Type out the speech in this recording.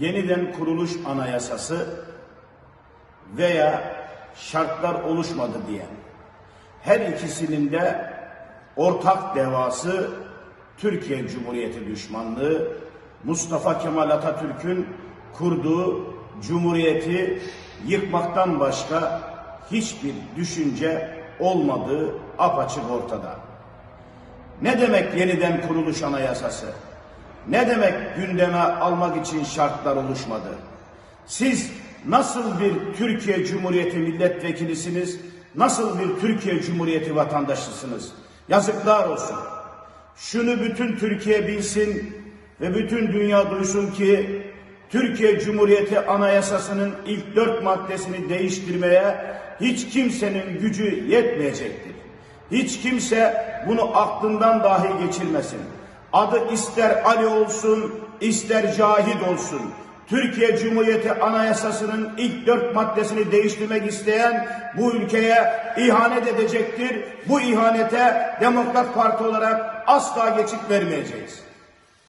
yeniden kuruluş anayasası veya şartlar oluşmadı diye. Her ikisinin de ortak devası Türkiye Cumhuriyeti düşmanlığı, Mustafa Kemal Atatürk'ün kurduğu cumhuriyeti yıkmaktan başka hiçbir düşünce olmadığı apaçık ortada. Ne demek yeniden kuruluş anayasası? Ne demek gündeme almak için şartlar oluşmadı? Siz nasıl bir Türkiye Cumhuriyeti milletvekilisiniz? Nasıl bir Türkiye Cumhuriyeti vatandaşısınız? Yazıklar olsun. Şunu bütün Türkiye bilsin ve bütün dünya duysun ki Türkiye Cumhuriyeti Anayasası'nın ilk dört maddesini değiştirmeye hiç kimsenin gücü yetmeyecektir. Hiç kimse bunu aklından dahi geçirmesin. Adı ister Ali olsun, ister Cahit olsun. Türkiye Cumhuriyeti Anayasası'nın ilk dört maddesini değiştirmek isteyen bu ülkeye ihanet edecektir. Bu ihanete Demokrat Parti olarak asla geçit vermeyeceğiz.